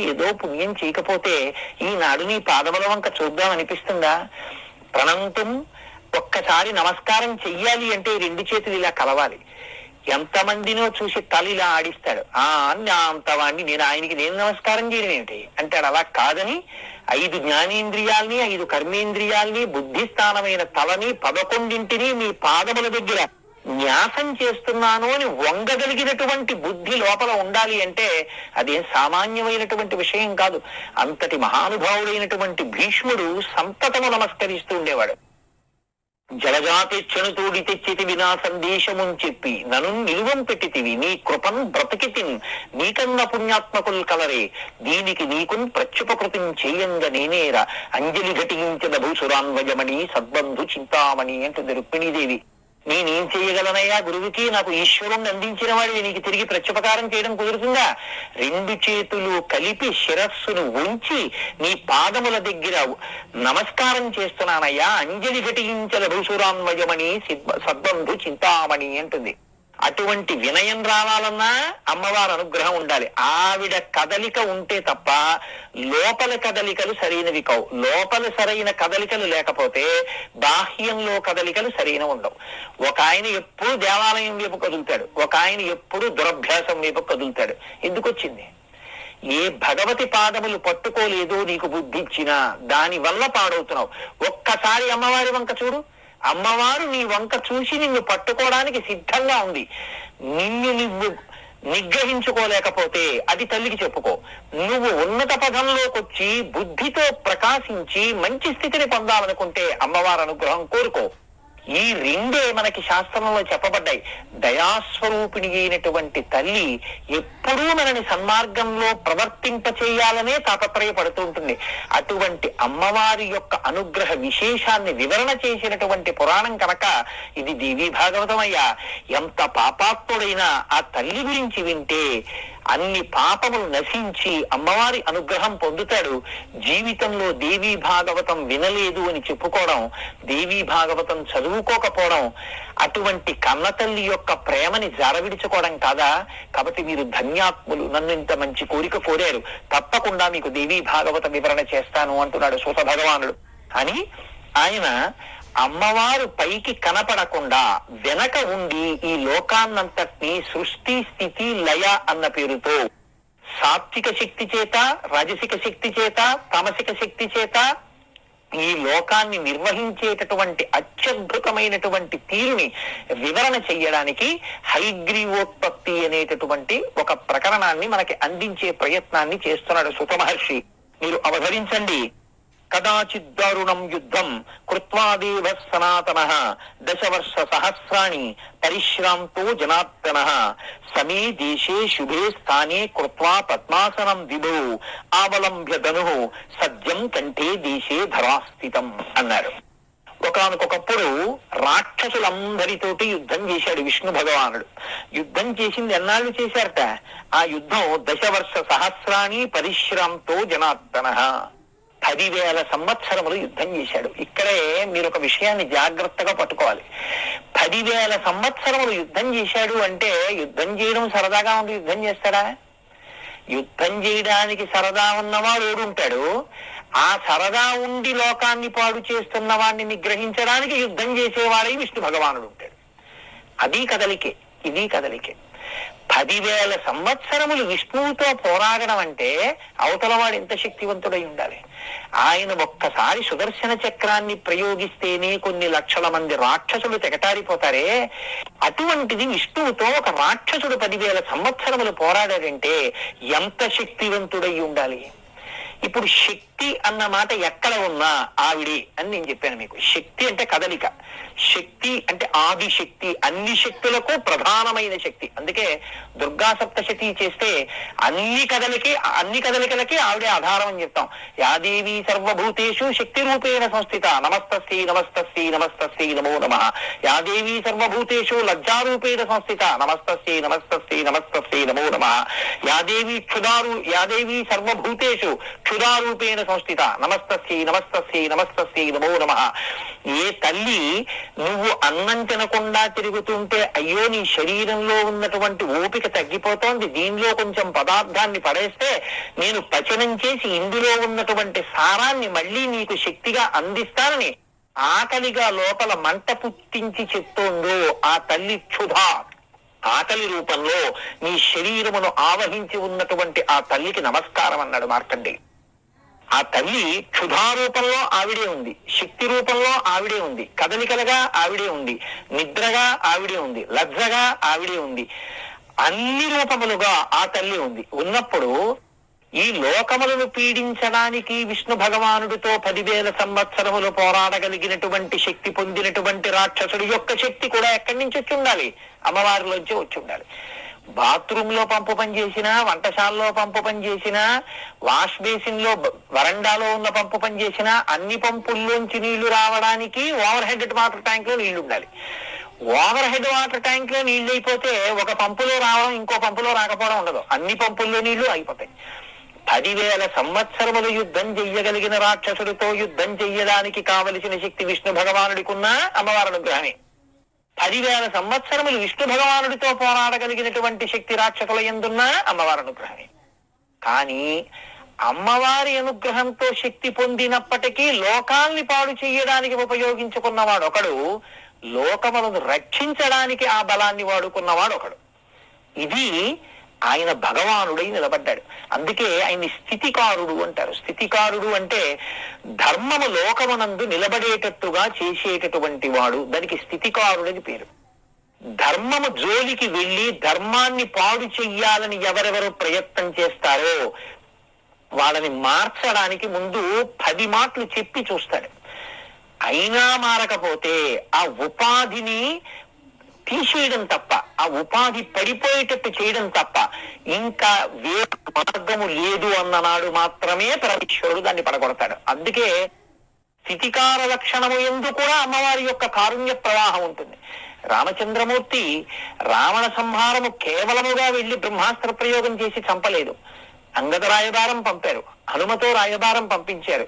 ఏదో పుణ్యం చేయకపోతే ఈనాడు నీ పాదముల వంక చూద్దాం అనిపిస్తుందా? ప్రణంతం ఒక్కసారి నమస్కారం చెయ్యాలి అంటే రెండు చేతులు ఇలా కలవాలి. ఎంతమందినో చూసి తల ఇలా ఆడిస్తాడు. ఆ నా అంతవాణ్ణి నేను ఆయనకి నేను నమస్కారం చేయడం ఏమిటి? అంటాడు. అలా కాదని ఐదు జ్ఞానేంద్రియాల్ని ఐదు కర్మేంద్రియాల్ని బుద్ధిస్థానమైన తలని పదకొండింటిని మీ పాదముల దగ్గర న్యాసం చేస్తున్నాను అని వంగగలిగినటువంటి బుద్ధి లోపల ఉండాలి అంటే అదేం సామాన్యమైనటువంటి విషయం కాదు. అంతటి మహానుభావుడైనటువంటి భీష్ముడు సంతతము నమస్కరిస్తూ ఉండేవాడు. జలజాతిచ్చను తోడి తెచ్చితివి నా సందేశమున్ చెప్పి నను నిలువం పెట్టితివి నీ కృపం బ్రతికితిన్ నీకన్న పుణ్యాత్మకుల్ కలరే దీనికి నీకున్ ప్రత్యుపకృతిం చేయంగ నేనేరా అంజలి ఘటించిన భూసురాన్వయమణి సద్బంధు చింతామణి అంటుంది రుక్మిణీదేవి నేనేం చేయగలనయ్యా గురువుకి? నాకు ఈశ్వరుణ్ణి అందించిన వాడిని నీకు తిరిగి ప్రత్యుపకారం చేయడం కుదురుతుందా? రెండు చేతులు కలిపి శిరస్సును ఉంచి నీ పాదముల దగ్గర నమస్కారం చేస్తున్నానయ్యా. అంజలి ఘటించల భూసురాన్వయమని సద్బంధు చింతామణి అంటుంది. అటువంటి వినయం రావాలన్నా అమ్మవారి అనుగ్రహం ఉండాలి. ఆవిడ కదలిక ఉంటే తప్ప లోపల కదలికలు సరైనవి కావు. లోపల సరైన కదలికలు లేకపోతే బాహ్యంలో కదలికలు సరైన ఉండవు. ఒక ఆయన ఎప్పుడు దేవాలయం వైపు కదులుతాడు. ఒక ఆయన ఎప్పుడు దురభ్యాసం వైపు కదులుతాడు. ఎందుకు వచ్చింది ఏ భగవతి పాదములు పట్టుకోలేదో నీకు బుద్ధి ఇచ్చినా దాని వల్ల పాడవుతున్నావు. ఒక్కసారి అమ్మవారి వంక చూడు. అమ్మవారు నీ వంక చూసి నిన్ను పట్టుకోవడానికి సిద్ధంగా ఉంది. నిన్ను నువ్వు నిగ్రహించుకోలేకపోతే అది తల్లికి చెప్పుకో. నువ్వు ఉన్నత పదంలోకి వచ్చి బుద్ధితో ప్రకాశించి మంచి స్థితిని పొందాలనుకుంటే అమ్మవారి అనుగ్రహం కోరుకో. ఈ రెండే మనకి శాస్త్రంలో చెప్పబడ్డాయి. దయాస్వరూపిణి అయినటువంటి తల్లి ఎప్పుడూ మనని సన్మార్గంలో ప్రవర్తింప చేయాలనే తాపత్రయపడుతూ ఉంటుంది. అటువంటి అమ్మవారి యొక్క అనుగ్రహ విశేషాన్ని వివరణ చేసినటువంటి పురాణం కనుక ఇది దేవీ భాగవతం అయ్యా. ఎంత పాపాత్ముడైనా ఆ తల్లి గురించి వింటే అన్ని పాపములు నశించి అమ్మవారి అనుగ్రహం పొందుతాడు. జీవితంలో దేవీ భాగవతం వినలేదు అని చెప్పుకోవడం దేవీ భాగవతం చదువుకోకపోవడం అటువంటి కన్నతల్లి యొక్క ప్రేమని జారవిడుచుకోవడం కాదా? కాబట్టి మీరు ధన్యాత్ములు నన్ను ఇంత మంచి కోరిక కోరారు. తప్పకుండా మీకు దేవీ భాగవత వివరణ చేస్తాను అంటున్నాడు సూత భగవానుడు. అని ఆయన అమ్మవారు పైకి కనపడకుండా వెనక ఉండి ఈ లోకాన్నంతటిని సృష్టి స్థితి లయ అన్న పేరుతో సాత్విక శక్తి చేత రాజసిక శక్తి చేత తామసిక శక్తి చేత ఈ లోకాన్ని నిర్వహించేటటువంటి అత్యద్భుతమైనటువంటి తీరుని వివరణ చెయ్యడానికి హైగ్రీవోత్పత్తి అనేటటువంటి ఒక ప్రకరణాన్ని మనకి అందించే ప్రయత్నాన్ని చేస్తున్నాడు సుత మహర్షి. మీరు అవధరించండి. కదాచిద్దారుణం యుద్ధం కృత్వాదేవ సనాతన దశవర్ష సహస్రాణి పరిశ్రాంతో జనార్దన సమే దేశే శుభే స్థానే కృత్వా పద్మాసనం విభో ఆవలంబ్య ధను సద్యం కంఠే దేశే ధరాస్థితం అన్నారు. ఒకనకొకప్పుడు రాక్షసులందరితోటి యుద్ధం చేశాడు విష్ణు భగవానుడు. యుద్ధం చేసింది ఎన్నాళ్ళు చేశారట? ఆ యుద్ధం దశవర్ష సహస్రాణి పరిశ్రాంతో జనార్దన పదివేల సంవత్సరములు యుద్ధం చేశాడు. ఇక్కడే మీరు ఒక విషయాన్ని జాగ్రత్తగా పట్టుకోవాలి. పదివేల సంవత్సరములు యుద్ధం చేశాడు అంటే యుద్ధం చేయడం సరదాగా ఉండి యుద్ధం చేస్తాడా? యుద్ధం చేయడానికి సరదా ఉన్నవాడు ఓడుంటాడు. ఆ సరదా ఉండి లోకాన్ని పాడు చేస్తున్న వాడిని నిగ్రహించడానికి యుద్ధం చేసేవాడై విష్ణు భగవానుడు ఉంటాడు అది కదలికే ఇది కదలికే. పదివేల సంవత్సరములు విష్ణువుతో పోరాడడం అంటే అవతల వాడు ఎంత శక్తివంతుడై ఉండాలి? ఆయన ఒక్కసారి సుదర్శన చక్రాన్ని ప్రయోగిస్తేనే కొన్ని లక్షల మంది రాక్షసులు తెగటారిపోతారే? అటువంటిది విష్ణువుతో ఒక రాక్షసుడు పదివేల సంవత్సరములు పోరాడాడంటే ఎంత శక్తివంతుడై ఉండాలి? ఇప్పుడు శక్తి అన్న మాట ఎక్కడ ఉన్నా ఆవిడే అని నేను చెప్పాను మీకు. శక్తి అంటే కదలిక. శక్తి అంటే ఆది శక్తి అన్ని శక్తులకు ప్రధానమైన శక్తి. అందుకే దుర్గా సప్తశతి చేస్తే అన్ని కదలికి అన్ని కదలికలకి ఆవిడే ఆధారం అని చెప్తాం. యాదేవి సర్వభూతేషు శక్తి రూపేణ సంస్థిత. నమస్తస్తి నమస్తస్తి నమస్తస్తి నమో నమ. యాదేవి సర్వభూతేషు లజ్జారూపేణ సంస్థిత. నమస్తస్తి నమస్తస్తి నమస్తస్తి నమో నమ. యాదేవి క్షుదారు యాదేవి సర్వభూతేషు క్షుదారూపేణ సంస్థిత నమస్తస్యై నమస్తస్యై నమస్తస్యై నమో నమ. ఏ తల్లి నువ్వు అన్నం తినకుండా తిరుగుతుంటే అయ్యో నీ శరీరంలో ఉన్నటువంటి ఓపిక తగ్గిపోతోంది. దీనిలో కొంచెం పదార్థాన్ని పడేస్తే నేను పచనం చేసి ఇందులో ఉన్నటువంటి సారాన్ని మళ్ళీ నీకు శక్తిగా అందిస్తానని ఆకలిగా లోపల మంట పుట్టించి చెప్తోందో ఆ తల్లి క్షుధ. ఆకలి రూపంలో నీ శరీరమును ఆవహించి ఉన్నటువంటి ఆ తల్లికి నమస్కారం అన్నాడు మార్కండేయుడు ఆ తల్లి క్షుధారూపంలో ఆవిడే ఉంది శక్తి రూపంలో ఆవిడే ఉంది కదలికలుగా ఆవిడే ఉంది నిద్రగా ఆవిడే ఉంది లజ్జగా ఆవిడే ఉంది. అన్ని రూపములుగా ఆ తల్లి ఉంది. ఉన్నప్పుడు ఈ లోకములను పీడించడానికి విష్ణు భగవానుడితో పదివేల సంవత్సరములు పోరాడగలిగినటువంటి శక్తి పొందినటువంటి రాక్షసుడి యొక్క శక్తి కూడా ఎక్కడి నుంచి వచ్చి ఉండాలి? అమ్మవారిలోంచి వచ్చి ఉండాలి. బాత్రూమ్లో పంపు పని చేసినా వంటశాలలో పంపు పని చేసినా వాష్ బేసిన్లో వరండాలో ఉన్న పంపు పని చేసినా అన్ని పంపుల్లోంచి నీళ్ళు రావడానికి ఓవర్ హెడ్ వాటర్ ట్యాంక్లో నీళ్ళు ఉండాలి. ఓవర్ హెడ్ వాటర్ ట్యాంక్లో నీళ్ళు అయిపోతే ఒక పంపులో రావడం ఇంకో పంపులో రాకపోవడం ఉండదు. అన్ని పంపుల్లో నీళ్ళు అయిపోతాయి. పదివేల సంవత్సరముల యుద్ధం చెయ్యగలిగిన రాక్షసుడితో యుద్ధం చెయ్యడానికి కావలసిన శక్తి విష్ణు భగవానుడికున్న అమ్మవారి అనుగ్రహమే. పదివేల సంవత్సరములు విష్ణు భగవానుడితో పోరాడగలిగినటువంటి శక్తి రాక్షసుల ఎందున్న? అమ్మవారి అనుగ్రహమే. కానీ అమ్మవారి అనుగ్రహంతో శక్తి పొందినప్పటికీ లోకాల్ని పాడు చేయడానికి ఉపయోగించుకున్నవాడు ఒకడు లోకములను రక్షించడానికి ఆ బలాన్ని వాడుకున్నవాడు ఒకడు. ఇది ఆయన భగవానుడై నిలబడ్డాడు. అందుకే ఆయన్ని స్థితికారుడు అంటారు. స్థితికారుడు అంటే ధర్మము లోకమునందు నిలబడేటట్టుగా చేసేటటువంటి వాడు. దానికి స్థితికారుడని పేరు. ధర్మము జోలికి వెళ్ళి ధర్మాన్ని పాడు చెయ్యాలని ఎవరెవరు ప్రయత్నం చేస్తారో వాళ్ళని మార్చడానికి ముందు పది మాటలు చెప్పి చూస్తాడు. అయినా మారకపోతే ఆ ఉపాధిని తీసేయడం తప్ప ఆ ఉపాధి పడిపోయేటట్టు చేయడం తప్ప ఇంకా వేరే మార్గము లేదు అన్ననాడు మాత్రమే పరమేశ్వరుడు దాన్ని పడగొడతాడు. అందుకే స్థితికార లక్షణము ఎందు కూడా అమ్మవారి యొక్క కారుణ్య ప్రవాహం ఉంటుంది. రామచంద్రమూర్తి రావణ సంహారము కేవలముగా వెళ్ళి బ్రహ్మాస్త్ర ప్రయోగం చేసి చంపలేదు. అంగద రాయబారం పంపారు. హనుమతో రాయబారం పంపించారు.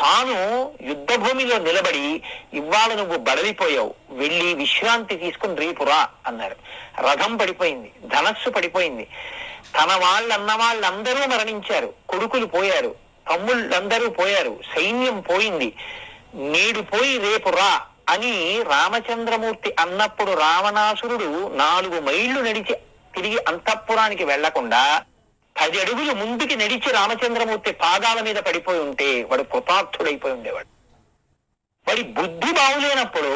తాను యుద్ధ భూమిలో నిలబడి ఇవాళ నువ్వు బడలిపోయావు. వెళ్ళి విశ్రాంతి తీసుకుని రేపు రా అన్నారు. రథం పడిపోయింది. ధనస్సు పడిపోయింది. తన వాళ్ళన్న వాళ్ళందరూ మరణించారు. కొడుకులు పోయారు. తమ్ముళ్ళందరూ పోయారు. సైన్యం పోయింది. నేడు పోయి రేపు రా అని రామచంద్రమూర్తి అన్నప్పుడు రావణాసురుడు నాలుగు మైళ్ళు నడిచి తిరిగి అంతఃపురానికి వెళ్ళకుండా పది అడుగులు ముందుకి నడిచి రామచంద్రమూర్తి పాదాల మీద పడిపోయి ఉంటే వాడు కృతార్థుడైపోయి ఉండేవాడు. వాడి బుద్ధి బాగులేనప్పుడు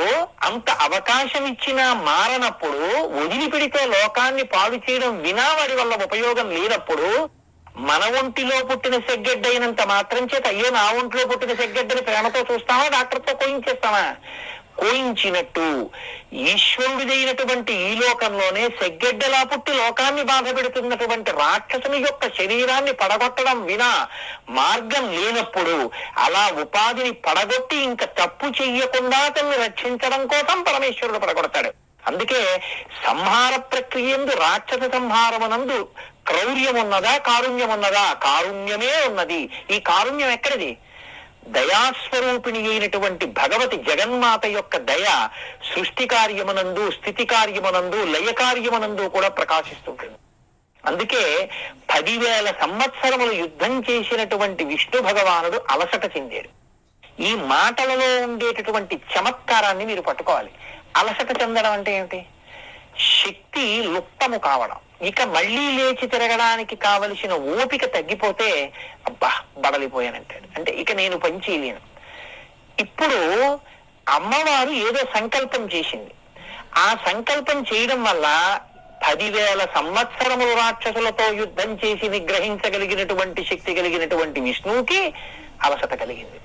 అంత అవకాశం ఇచ్చినా మారనప్పుడు వదిలిపెడితే లోకాన్ని పాడు చేయడం వినా వాడి వల్ల ఉపయోగం లేనప్పుడు మన ఒంటిలో పుట్టిన సెగ్గెడ్డైనంత మాత్రం చేత అయ్యో నా ఒంట్లో పుట్టిన సెగ్గెడ్డని ప్రేమతో చూస్తామా డాక్టర్తో కోయించేస్తామా కోయించినట్టు ఈశ్వరుడిదైనటువంటి ఈ లోకంలోనే సెగ్గెడ్డలా పుట్టి లోకాన్ని బాధ పెడుతున్నటువంటి రాక్షసుని యొక్క శరీరాన్ని పడగొట్టడం వినా మార్గం లేనప్పుడు అలా ఉపాధిని పడగొట్టి ఇంకా తప్పు చెయ్యకుండా అతన్ని రక్షించడం కోసం పరమేశ్వరుడు పడగొడతాడు. అందుకే సంహార ప్రక్రియ ఎందు రాక్షస సంహారమునందు క్రౌర్యం ఉన్నదా కారుణ్యం ఉన్నదా కారుణ్యమే ఉన్నది. ఈ కారుణ్యం ఎక్కడిది? దయాస్వరూపిణి అయినటువంటి భగవతి జగన్మాత యొక్క దయ సృష్టి కార్యమునందు స్థితి కార్యమునందు లయ కార్యమునందు కూడా ప్రకాశిస్తుంటుంది. అందుకే పదివేల సంవత్సరములు యుద్ధం చేసినటువంటి విష్ణు భగవానుడు అలసట చెందాడు. ఈ మాటలలో ఉండేటటువంటి చమత్కారాన్ని మీరు పట్టుకోవాలి. అలసట చెందడం అంటే ఏమిటి? శక్తి లుప్తము కావడం. ఇక మళ్ళీ లేచి తిరగడానికి కావలసిన ఓపిక తగ్గిపోతే అబ్బా బడలిపోయానంటాడు. అంటే ఇక నేను పని చేయలేను ఇప్పుడు అమ్మవారు ఏదో సంకల్పం చేసింది. ఆ సంకల్పం చేయడం వల్ల పదివేల సంవత్సరములు రాక్షసులతో యుద్ధం చేసి నిగ్రహించగలిగినటువంటి శక్తి కలిగినటువంటి విష్ణువుకి అలసట కలిగింది.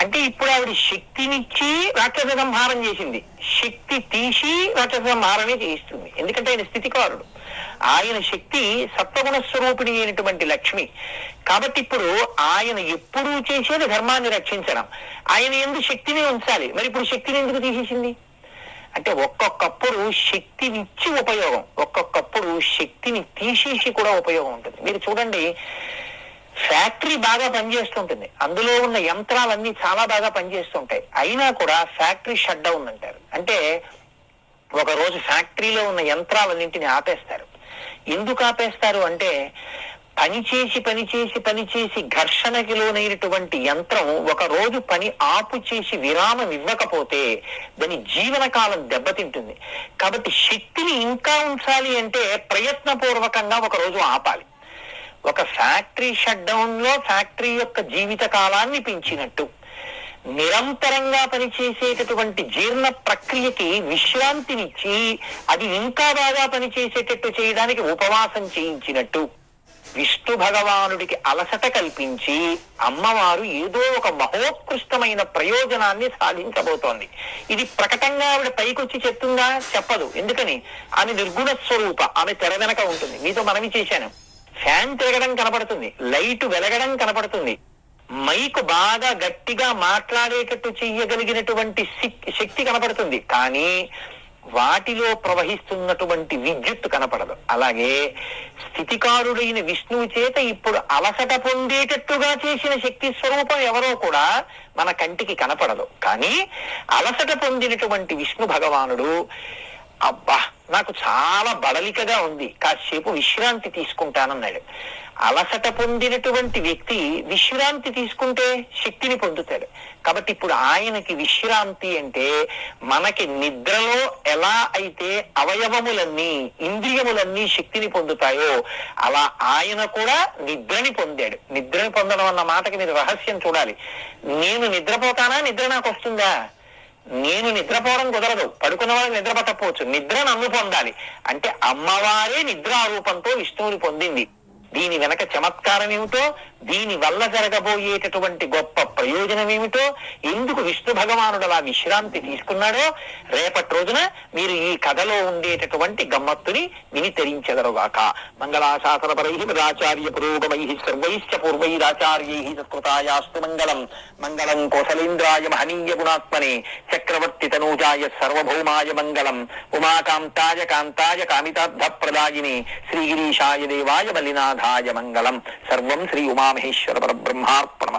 అంటే ఇప్పుడు ఆవిడ శక్తినిచ్చి రాక్షస సంహారం చేసింది. శక్తి తీసి రాక్షస సంహారమే చేయిస్తుంది. ఎందుకంటే ఆయన స్థితికారుడు. ఆయన శక్తి సత్వగుణ స్వరూపిణి అయినటువంటి లక్ష్మి. కాబట్టి ఇప్పుడు ఆయన ఎప్పుడూ చేసేది ధర్మాన్ని రక్షించడం. ఆయన ఎందుకు శక్తిని ఉంచాలి. మరి ఇప్పుడు శక్తిని ఎందుకు తీసేసింది? అంటే ఒక్కొక్కప్పుడు శక్తినిచ్చి ఉపయోగం. ఒక్కొక్కప్పుడు శక్తిని తీసేసి కూడా ఉపయోగం ఉంటుంది. మీరు చూడండి ఫ్యాక్టరీ బాగా పనిచేస్తుంటుంది. అందులో ఉన్న యంత్రాలన్నీ చాలా బాగా పనిచేస్తుంటాయి. అయినా కూడా ఫ్యాక్టరీ షట్ డౌన్ అంటారు. అంటే ఒక రోజు ఫ్యాక్టరీలో ఉన్న యంత్రాలన్నింటిని ఆపేస్తారు. ఎందుకు ఆపేస్తారు అంటే పనిచేసి పనిచేసి పనిచేసి ఘర్షణకి లోనైనటువంటి యంత్రం ఒక రోజు పని ఆపు చేసి విరామం ఇవ్వకపోతే దాని జీవనకాలం దెబ్బతింటుంది. కాబట్టి శక్తిని ఇంకా ఉంచాలి అంటే ప్రయత్నపూర్వకంగా ఒక రోజు ఆపాలి. ఒక ఫ్యాక్టరీ షట్ డౌన్లో ఫ్యాక్టరీ యొక్క జీవిత కాలాన్ని పెంచినట్టు. నిరంతరంగా పనిచేసేటటువంటి జీర్ణ ప్రక్రియకి విశ్రాంతినిచ్చి అది ఇంకా బాగా పనిచేసేటట్టు చేయడానికి ఉపవాసం చేయించినట్టు. విష్ణు భగవానుడికి అలసట కల్పించి అమ్మవారు ఏదో ఒక మహోత్కృష్టమైన ప్రయోజనాన్ని సాధించబోతోంది. ఇది ప్రకటంగా ఆవిడ పైకొచ్చి చెప్తుందా? చెప్పదు. ఎందుకని? ఆమె నిర్గుణ స్వరూప ఆమె తెర వెనక ఉంటుంది. మీతో మనవి చేశాను. ఫ్యాన్ తిరగడం కనపడుతుంది లైట్ వెలగడం కనపడుతుంది. మైక్ బాగా గట్టిగా మాట్లాడేటట్టు చెయ్యగలిగినటువంటి శక్తి కనపడుతుంది. కానీ వాటిలో ప్రవహిస్తున్నటువంటి విద్యుత్ కనపడదు. అలాగే స్థితికారుడైన విష్ణువు చేత ఇప్పుడు అలసట పొందేటట్టుగా చేసిన శక్తి స్వరూపం ఎవరో కూడా మన కంటికి కనపడదు. కానీ అలసట పొందినటువంటి విష్ణు భగవానుడు అబ్బా నాకు చాలా బడలికగా ఉంది. కాసేపు విశ్రాంతి తీసుకుంటానన్నాడు. అలసట పొందినటువంటి వ్యక్తి విశ్రాంతి తీసుకుంటే శక్తిని పొందుతాడు. కాబట్టి ఇప్పుడు ఆయనకి విశ్రాంతి అంటే మనకి నిద్రలో ఎలా అయితే అవయవములన్నీ ఇంద్రియములన్నీ శక్తిని పొందుతాయో అలా ఆయన కూడా నిద్రని పొందాడు. నిద్రని పొందడం అన్న మాటకి మీరు రహస్యం చూడాలి. నేను నిద్రపోతానా? నిద్ర నాకు వస్తుందా? నేను నిద్రపోవడం కుదరదు. పడుకున్న వాళ్ళకి నిద్ర పట్టకపోవచ్చు. నిద్ర నన్ను పొందాలి. అంటే అమ్మవారే నిద్రారూపంతో విష్ణువుని పొందింది. దీని వెనక చమత్కారం ఏమిటో దీని వల్ల జరగబోయేటటువంటి గొప్ప ప్రయోజనం ఏమిటో ఎందుకు విష్ణు భగవానుడు అలా విశ్రాంతి తీసుకున్నాడో రేపటి రోజున మీరు ఈ కథలో ఉండేటటువంటి గమ్మత్తుని విని తెరించెదరుగాక. మంగళాశాసన పరై పురోగమై సర్వైశ్చ పూర్వైరాచార్యై సత్కృతాయాస్తు మంగళం. మంగళం కోసలేంద్రాయ మహనీయ గుణాత్మనే చక్రవర్తి తనూజాయ సర్వభౌమాయ మంగళం. ఉమాకాంతాయ కాంతాయ కామితార్థ ప్రదాయిని శ్రీగిరీశాయ దేవాయ బలినాథాయ మంగళం సర్వం శ్రీ ఉమామహేశ్వర పరబ్రహ్మార్పణ